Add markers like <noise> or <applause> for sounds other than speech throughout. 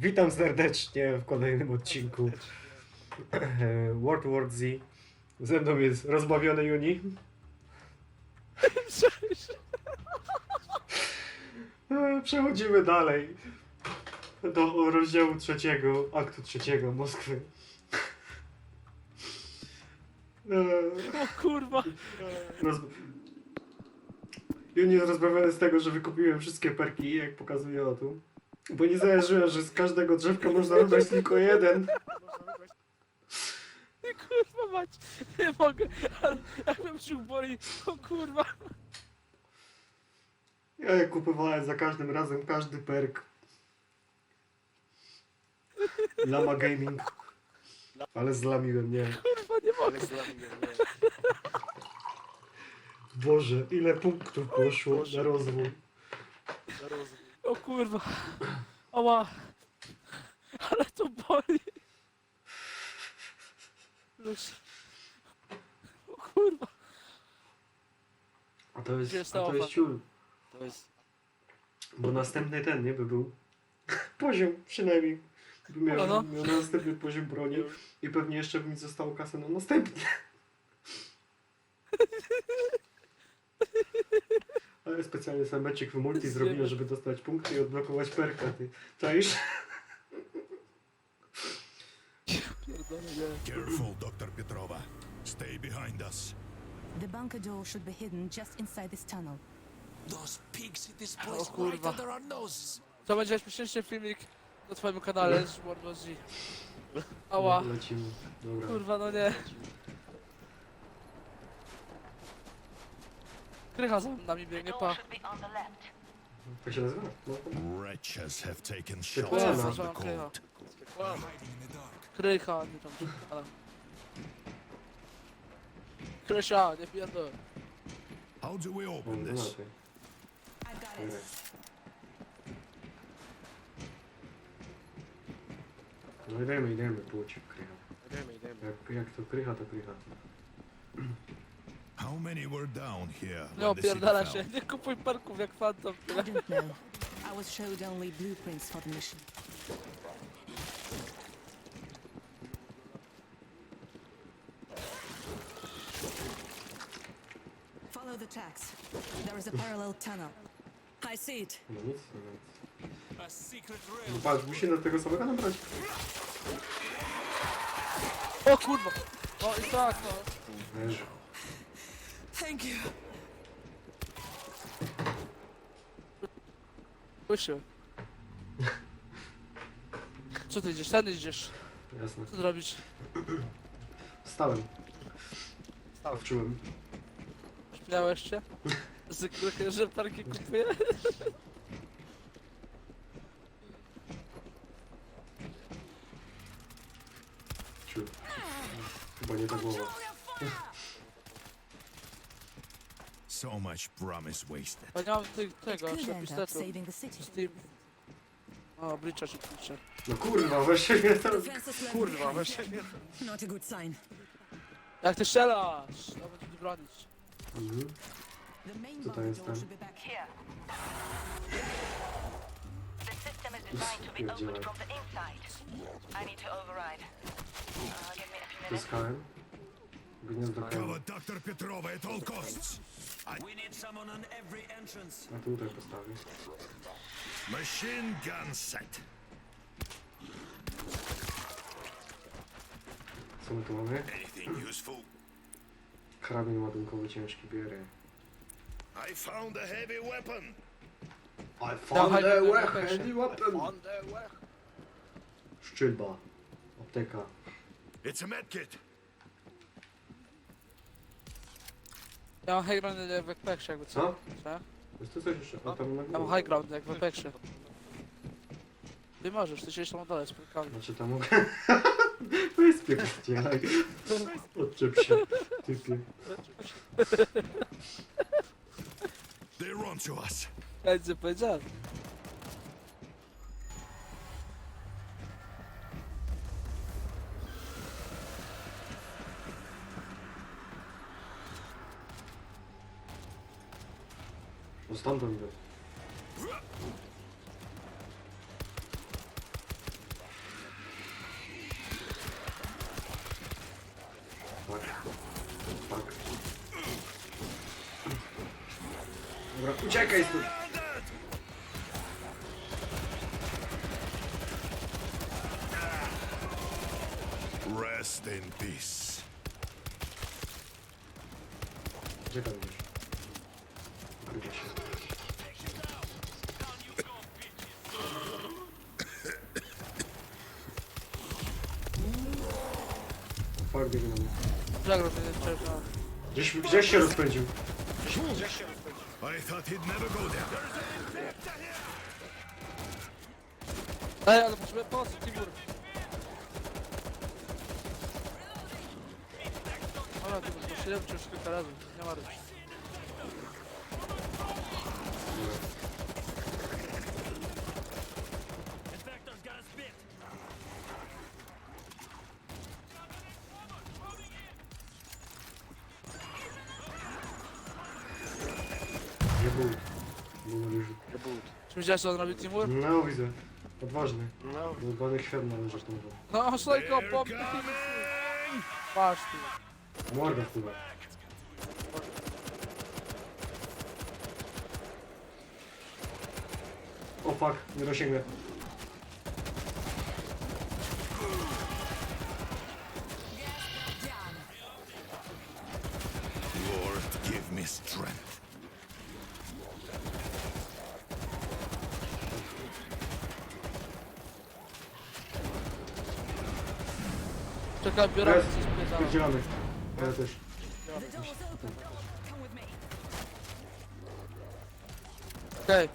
Witam serdecznie w kolejnym odcinku e, World War Z. Ze mną jest rozbawiony Juni. E, Przechodzimy dalej do rozdziału trzeciego, aktu trzeciego Moskwy. E, O kurwa. Roz... Juni jest rozbawiony z tego, że wykupiłem wszystkie perki, jak pokazuje o tu. Bo nie zajarzyłem, że z każdego drzewka można wybrać tylko jeden. Nie kurwa mać. Nie mogę. Ale jak mnie brzuch boli. O kurwa. Ja je kupowałem za każdym razem każdy perk. Lama Gaming. Ale zlamiłem, nie. Kurwa nie mogę. Boże, ile punktów poszło na rozwój. O kurwa. Oła. Ale to boli. Luz. O kurwa. A to jest, Gdzie jest a ta to jest ciul. To jest. Bo następny ten, nie, by był. <laughs> Poziom, przynajmniej. By miał, No, no. miał następny poziom broni. I pewnie jeszcze by mi zostało kasę na następny. <laughs> Ale specjalnie sam meczek w multi zrobiłem, żeby dostać punkty i odblokować perka, ty. Czaisz? Pierdolę, nie. Careful, Dr. Petrova. Stay behind us. The bunker door should be hidden just inside this tunnel. Those pigs in this O place right kurwa. under our noses. To będzie śmieszny filmik na twoim kanale z World War Z. Ała. Lecimy. Dobra. Kurwa no nie. Krycha za nami biegnie, pa. Tak się nazywa? No. Wretches have taken shelter from the Zacząłem krycha. cold. Krycha, nie tam. ale- Krysia, nie pierdol. How do we open no this? I've got. No idziemy, idziemy, płuć krycha. Idziemy, idziemy. Jak, jak to krycha, to krycha. How many were down here Nie when the city opierdala fell? się, nie kupuj parków jak fantom. I don't know. I was showed only blueprints for the mission. Follow the tracks. There is a parallel tunnel. I see it. No nic, no nic. A secret No patrz, musimy do tego samego nabrać. O kurwa! No i tak no. Leży. Thank you. Słyszę. Co ty idziesz? Ten idziesz. Jasne. Co ty robisz? Stałem. Wczułem. Śmiałeś się? Zwykle, że parki kupuję? Ciu. Chyba nie ta głowa. So much promise wasted. Bo nie mam ty, It tego, could jeszcze end up pistoletu. saving the city. O. No kurwa, weź mnie to... Kurwa, weź Not a good sign. Jak ty strzelasz? Ja będę tu bronić. Mhm. The main Co to bunker jest door tam? should be back here. Here. The system is designed to be Pierdzielaj. opened from the inside. I need to override. Uh, give me a few minutes. Zyskałem. Gniazdo Cover kawy. Dr. Petrova at all costs. We need someone on every entrance. A tutaj postawię. Machine gun set. Co my tu mamy? Anything useful? Karabin ładunkowy ciężki bierę. I found a heavy weapon. I found a dawaj, weapon, dawaj. heavy weapon! Szczylba. Apteka. It's a medkit. Ja mam high ground jak w Apex jakby co? Co? Co? Jest to coś jeszcze? A tam na Ja mam high ground jak w Apexie. Ty możesz, ty siedzisz tam na dole, spokojnie. Znaczy tam mogę... <laughs> Weź spierdzielaj. Odczep się, typie. They're on to us. Ja nic nie powiedziałem. Ruslan döndü. Bak. Bak. Dobra, uciekaj stąd. Rest in peace. Gdzie tam już? Gdzie się? Fuck, biegnie na mnie. Zagrał mnie jeszcze. Gdzieś, gdzieś się rozpędził. I thought he'd never go there. Ej, ale musimy pomocy, Timur. Dobra, Timur, poszyłem cię już kilka razy. Nie martw się. Nie był. Był na wieży. Czy widziałeś co on robi, Timur? No widzę. Odważny. No. Zbany świat należy tą wodę. No, szlejko, coming! Patrz tu. Morda chyba. O fuck, nie dosięgnę. Czekaj, biorę Jest. coś spierdala. Spierdzielamy. Ja też. Okej,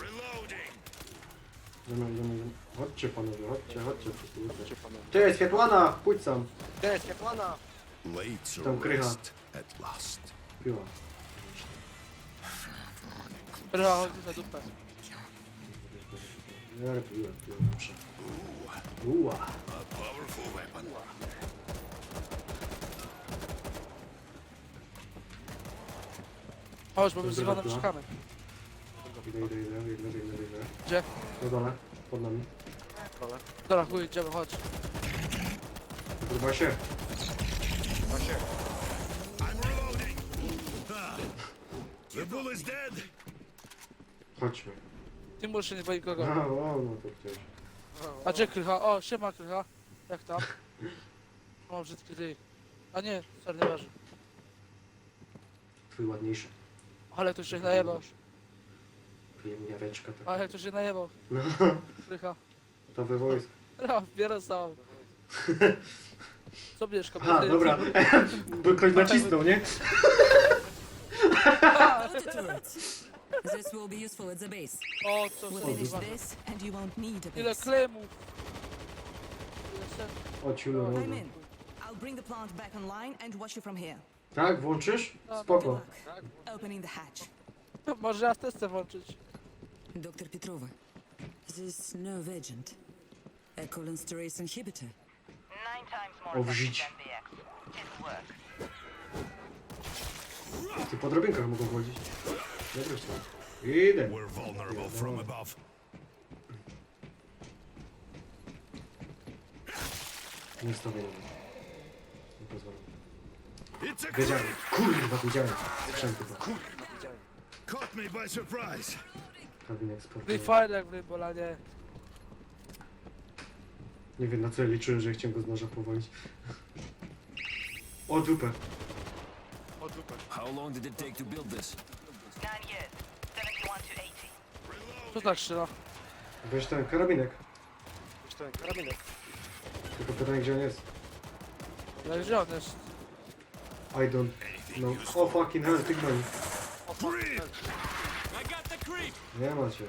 Reloading. Idziemy, idziemy, idziemy. Chodźcie panowie, chodźcie, chodźcie. Chodźcie. Cześć, Światłana! Pójdź sam. Cześć, Świetlana! Late to Tam krycha. rest at last. Piła. Chyba chodzi za dupę. Ja piłem, piłem, dobrze. Uła. A powerful weapon. Chodź, bo my Dobra, z Iwanem dobra. czekamy. Idę, idę, idę, idę, idę, idę, idę. Gdzie? Na dole, pod nami. Dobra, chuj, idziemy, chodź. Kurwa się. I'm reloading. Ah. The bull is dead. Chodźmy. Timur się nie boi A, kogo. o, no to chciałeś. A gdzie Krycha? O, siema Krycha. Jak tam? O, brzydki ryj. A nie, nie waży. Twój ładniejszy. Ale tu się najebał. Piemniareczka taka. Ale tu się najebał. No, Krycha. to we wojsku. No, bierę sam. Co bierz, Aha, kobiety? dobra. <laughs> Bo ktoś nacisnął, nie? <laughs> Auto turrets. This will be useful at the base. O, co We'll są finish kurwa. this, and you won't need a Ile base. klemów. Ile sen... O, I'm in. I'll bring the plant back online and watch you from here. Tak, włączysz? Good Spoko. luck. Opening the hatch. Może ja też chcę włączyć. Dr. Petrova, this nerve agent, a cholinesterase inhibitor. Nine times more O, effective than the X. It'll work. Ty po drobinkach mogą wchodzić. Też tak. Idę. We're vulnerable from above. Nie stawię nawet. Nie. It's a Wiedziałem. Kurwa, wiedziałem. Słyszałem chyba. Caught me by surprise. Kabinet Free sportowy. Jak w. Nie wiem na co ja liczyłem, że chciałem go z noża powalić. O dupę. How long did it take to build this? Nine years. 71 to 80. Co tak strzela? Weź ten karabinek. Tylko pytanie gdzie on jest. Jak gdzie on jest? I don't know. O fucking hell, ty. Creep. Nie macie.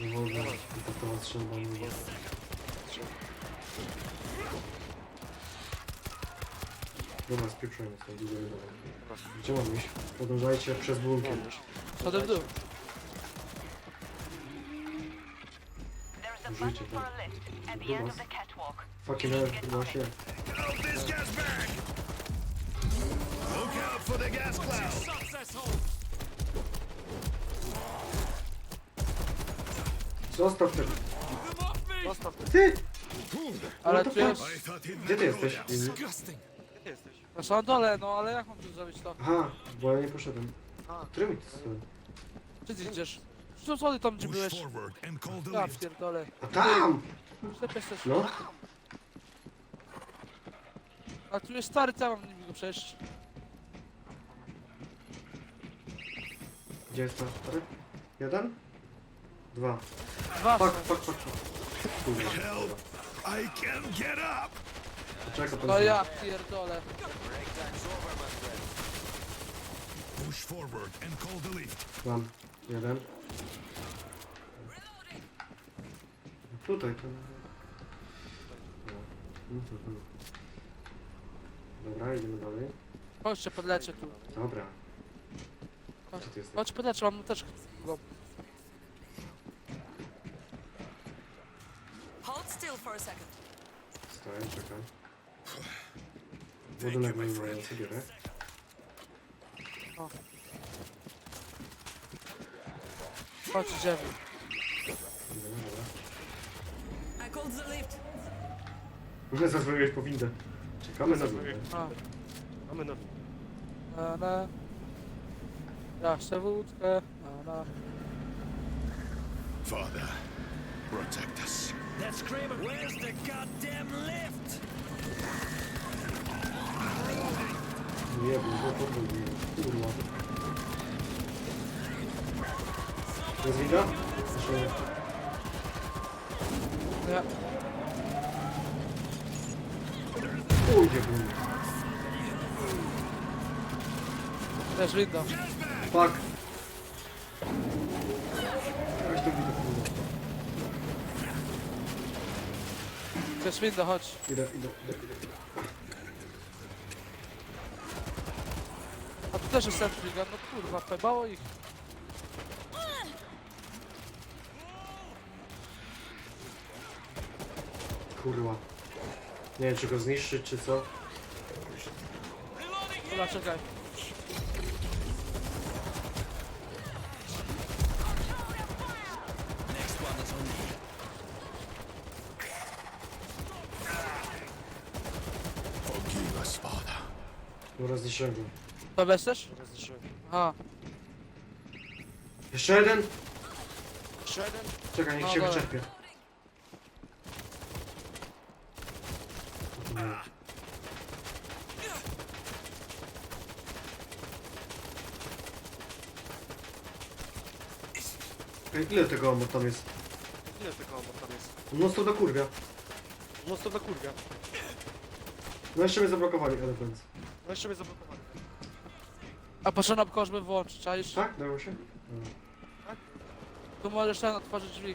Nie wolno. I to was trzeba nie wolno. Dobra, spieprzajmy stąd. idziemy dalej. Gdzie mam iść? Podążajcie przez bunkier. Schody w dół. There is a Użyjcie button for tam. a lift at the end of the catwalk. Fucking hell, chyba się. Out this gas bag. Look out for the gas cloud. Zostaw ten. Ty! Ale to jest... I thought he'd Gdzie ty jesteś? Disgusting! Są na dole, no ale jak mam tu zrobić to? Aha, bo ja nie poszedłem. A, Którym ty stoi? czy ty idziesz? Co, co ty tam gdzie Push byłeś? forward and call the Ja lift. pierdolę. A tam! Ślepy jesteś. No. A tu jest stary, co ja mam nim go przejść? Gdzie jest to? Stary? Jeden? Dwa. Dwa Fuck, są. fuck, fuck, fuck. Help! I can't get up! Pan No ja pierdolę. Push forward and call the lift. Mam. Jeden. Tutaj to... No. Mhm. Dobra, idziemy dalej. Chodźcie, podleczę tu. Dobra. Chodź, ty jesteś? chodź podleczę, mam też... Go. Hold still for a second. Stoję, czekaj. Moją sobie biorę. Chodź, dobra. I called the lift. Muszę zadzwonić po windę. Czekamy na windę. A, Mamy nowy. na, na. Ja chcę wódkę. Na, na. Father, protect us. That screamer. Where's the goddamn lift? Nie bo to był Kurwa. Jest? Jeszcze nie. Ja. Ujdzie był. Też winda. Fuck. Weź to windę, kurwa. Też winda, chodź. Idę, idę, idę, idę. A tu też jest Centriga, no kurwa, pebało ich. Kurwa. Nie wiem, czy go zniszczyć, czy co. Dobra, czekaj. Dobra, zniszczyłem go. Jesteś? Rozliczyłem. Aha. Jeszcze jeden? Jeszcze jeden? Czekaj, niech No się dobra. wyczerpie. Ej, Ile tego ammo tam jest? Ile tego ammo tam jest? Mnóstwo do kurwia. Mocno do kurwia. No jeszcze mnie zablokowali, Elephants. No jeszcze mnie zablokowali. A proszę na żeby włączyć, czaisz? Tak? Dało się? Dobra. Tu możesz ten otworzyć drzwi.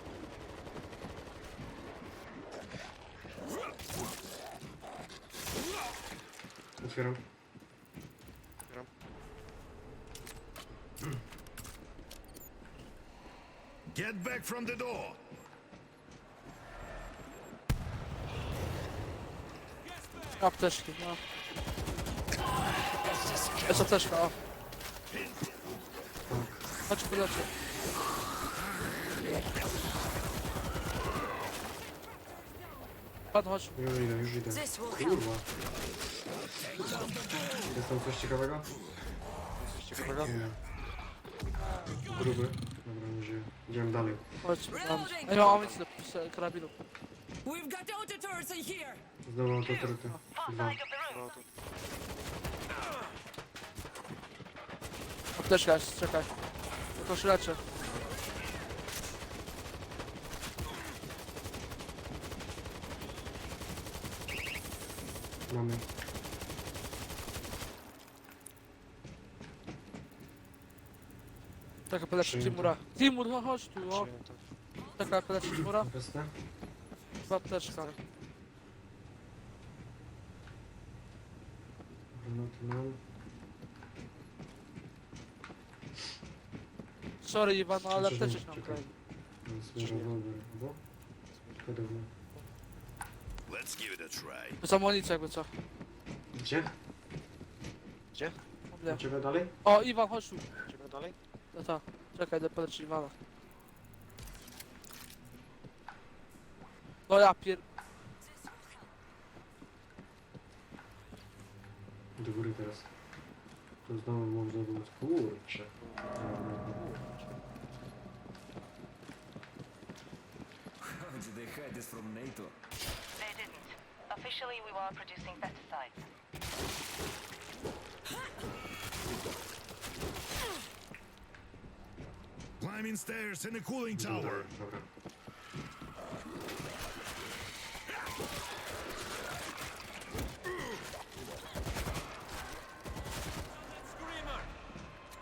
Otwieram. Get back from the door. Apteczki, no. Jest apteczka, o. Chodź, podleczę. Pan, chodź. Już idę, już idę. Kurwa. Jest tam coś ciekawego? Coś ciekawego? Nie. Gruby. Dobra, nie żyje. Idziemy dalej. Chodź, mam. Ja mam amunicję do karabinu. We've got in here. Znowu autorytety. Dwa. No to Apteczka czekaj. Tylko się leczę. Mamy. Czekaj, poleczę Przyjęte. Timura. Timur, no chodź tu, o. przyjęto. Czekaj, Timura. Obecne? Dwa apteczka. Granaty mam. Sorry Iwan, no ale Czekaj, apteczek mam czekaj. kraj. Jest rewolwer, albo? Podobno. Let's give it a try. To jest amunicja jakby co. Gdzie? Gdzie? U ciebie dalej? O, Iwan, chodź tu. Idziemy dalej? No tak. Czekaj, idę poleczyć Iwana. No ja pier... Do góry teraz. To znowu można było... Kurczę. This from NATO? They didn't. Officially, we were producing pesticides. Climbing stairs in the cooling tower. dobra.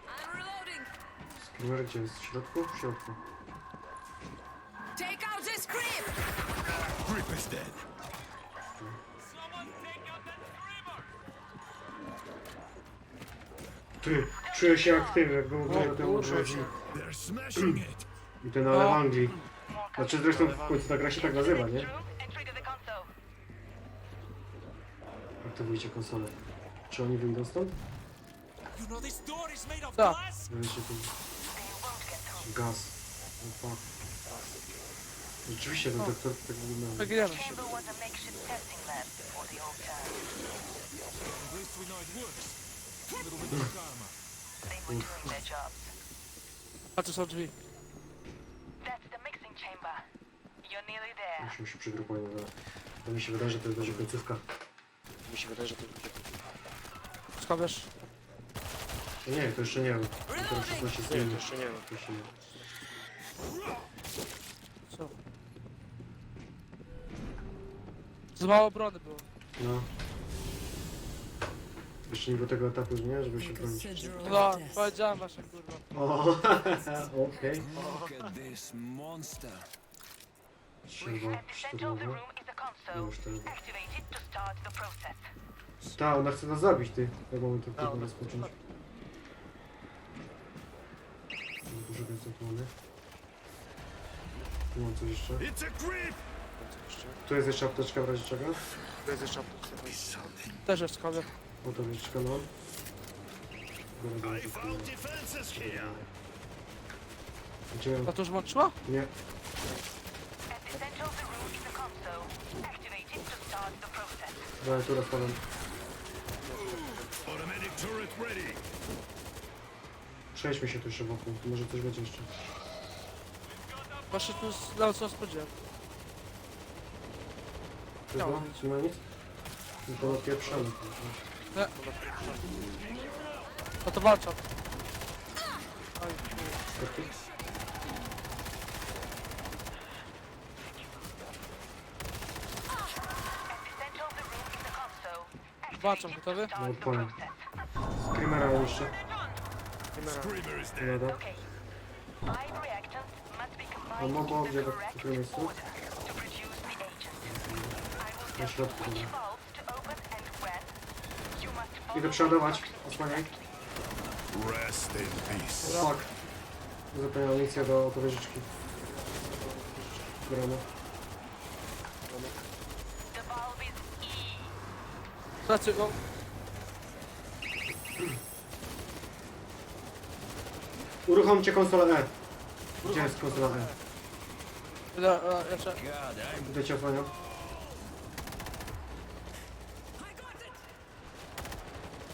I'm reloading! Gdzie jest? W środku? W środku. Is dead. Ty, czuję się tym, jak był na tym odchodzi. They're smashing it. I ten ale w O. Anglii. Znaczy zresztą w końcu ta gra się tak nazywa, nie? Aktywujcie konsolę. Czy oni wyjdą stąd? Tak. Weźcie tu They won't get through. gaz. No fuck. Rzeczywiście ten doktor tak wygląda. Przegramy. Chamber was a makeshift testing lab before the old times. They were doing their jobs. A tu są drzwi. That's the mixing chamber. You're nearly there. Musimy się przygrupować na To mi się wydaje, że to będzie końcówka. Mi się wydaje, że to będzie. Skąd wiesz? No nie, to jeszcze nie wiem. Dopiero 16 Nie, scen. to jeszcze nie wiem. To jeszcze nie. Co? Za mało obrony było. No. Jeszcze nie było tego etapu, nie? Żeby się bronić. No, powiedziałem właśnie kurwa. O, <laughs> okej. Look at this monster. Trzeba. Już teraz. Ta, ona chce nas zabić, ty. Jak mamy to ona- rozpocząć. Dużo więcej tu mamy. Tu mam coś jeszcze. It's a grip. Jeszcze? Tu jest jeszcze apteczka w razie czego. To jest jeszcze apteczka. Też jest skąd O, to apteczka mam. Dobra, I dobra, found dobra. defenses here. Gdzie? A to już włączyła? Nie. At the center of the room is the console. Activate it to start the process. Dobra, tu rozpalam. Automatic turret ready. Przejdźmy się tu jeszcze wokół. Tu może coś będzie jeszcze. Właśnie tu no, co spodziewałem. Miało Nie ma nic? Tylko napieprzamy. No to walczą. Oj, console. Walczą, gotowy? Odpalę. process. Screamera mam jeszcze. Screamer is dead. Nada. Okay. Five reactants must be Idę the przeładować. instructions Osłaniaj. exactly. Rest in peace. Fuck. Zupełnie amunicja do. Gramy. Valve is E. Znaczy, no, Uruchomcie konsolę E. Gdzie jest konsola E? ja, ja, jeszcze. Gdzie cię osłaniam?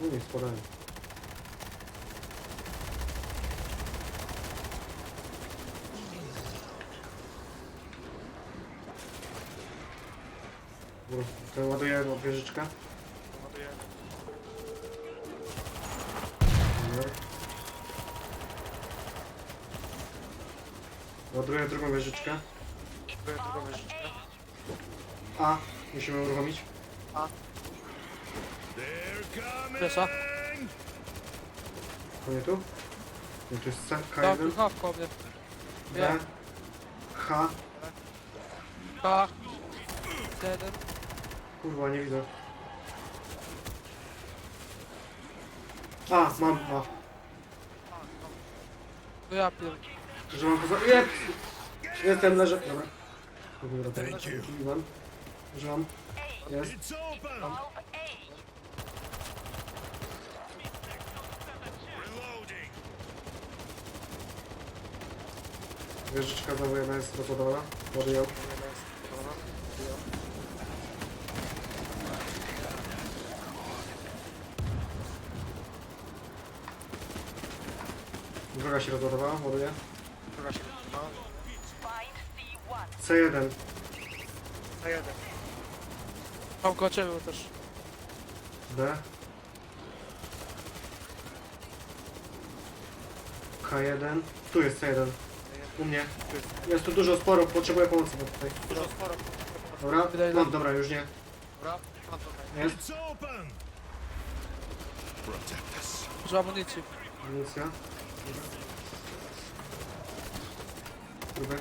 Nie, spadają. Dobra, To ładuję wieżyczkę. Ładuję. Dobra. Ładuję drugą wieżyczkę. Ładuję drugą wieżyczkę. A, musimy uruchomić. They're Piesa. To nie tu? Nie, tu jest C, Tak, K1, K w komnie. B, H. K. Jeden. Kurwa, nie widzę. A, mam, a. To ja pier... Że mam poza... Jep! Jestem, leżę. Dobra. Dobra, teraz. Thank you. Używam. Używam. Jest. It's open. Wieżyczka znowu jedna jest rozładowana. Może ją. Droga się rozładowała, ładuje. Droga się rozładowała. C1. C1. Tam kończymy też. D. K1. Tu jest C1. U mnie. Jest. Tu dużo sporo, potrzebuję pomocy bo tutaj. Dużo sporo. Dobra? Wydaje No nam- dobra, już nie. Dobra, mam tutaj. Jest. Dużo amunicji. Amunicja. Próbę.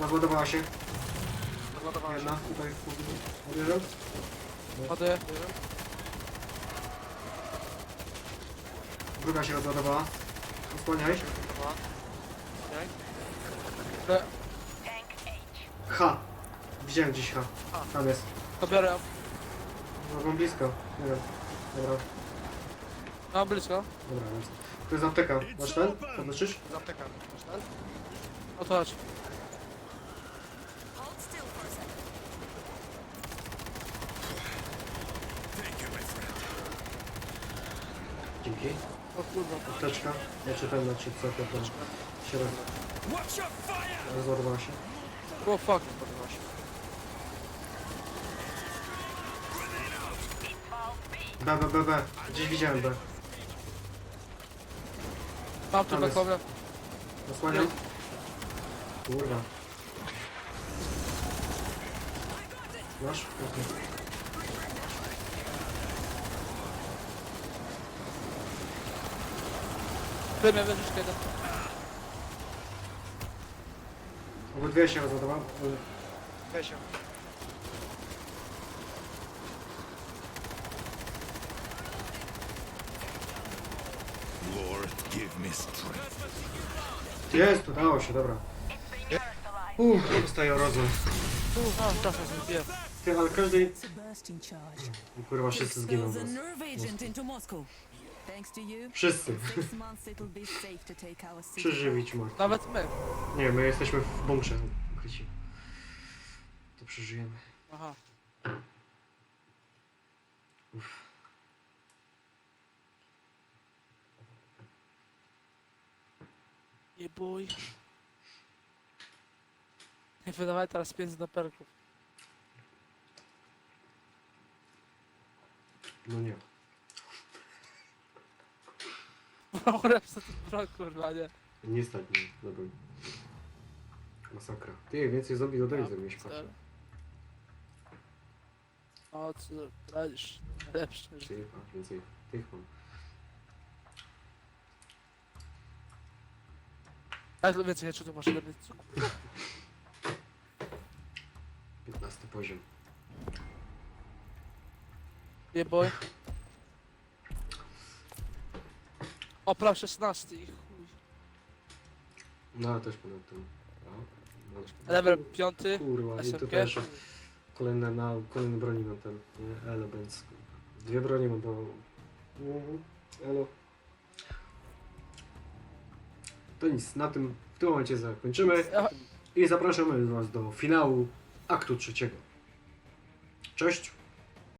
Rozładowała się. Odładowałem się. Jedna. Tutaj odjeżdżam. Ładuję. Druga się rozładowała. Osłaniaj. Tank H. Widziałem gdzieś H. Tam jest. To biorę. No mam blisko. Nie wiem. Dobra. Mam blisko. Dobra, więc. To jest apteka. Masz ten? Podleczysz? Z apteka. Masz ten? No to chodź. Hold still for a second. Thank you, my friend. Dzięki. O kurwa. Apteczka. Znaczy ten, znaczy co to tam. Fire! rozładowała się. O fuck. Odładowała się. B. B, B, B. Gdzieś widziałem B. Mam tu Tam jest. bekowe. Osłaniam. Kurwa. Masz? Okej. Wymie wyrzuć jeden. Obydwie się rozładowały. Weź ją. Lord, give me strength. Jest, udało się, dobra. Uff, dostaję rozum. A, czasem zbiję. Ty, ale a bursting charge. Kurwa, wszyscy zginą a teraz. nerve agent into Moscow. Thanks to you, Wszyscy. Przeżywić ma. Nawet my. Nie, my jesteśmy w bunkrze ukryci. To przeżyjemy. Aha. Nie bój. Nie wydawaj teraz pieniędzy na perków. No nie. Ten prok, kurwa, nie. Nie stać mnie. Dobra. Masakra. Ty, więcej zombie do Deli zrobiłeś, patrz. O, co radzisz? Lepsze, Ty, a więcej tych mam. Jak więcej nie czuł, masz lepiej. 15 poziom. Nie boj. Opra 16 i chuj. No, ale też ponad tym. No, no, Level 5, Kurwa, i tu SMG. też kolejne, na, kolejne broni mam ten, nie? Elo, więc dwie broni mam do... Mhm. Elo. To nic, na tym w tym momencie zakończymy Ja- i zapraszamy Was do finału aktu trzeciego. Cześć!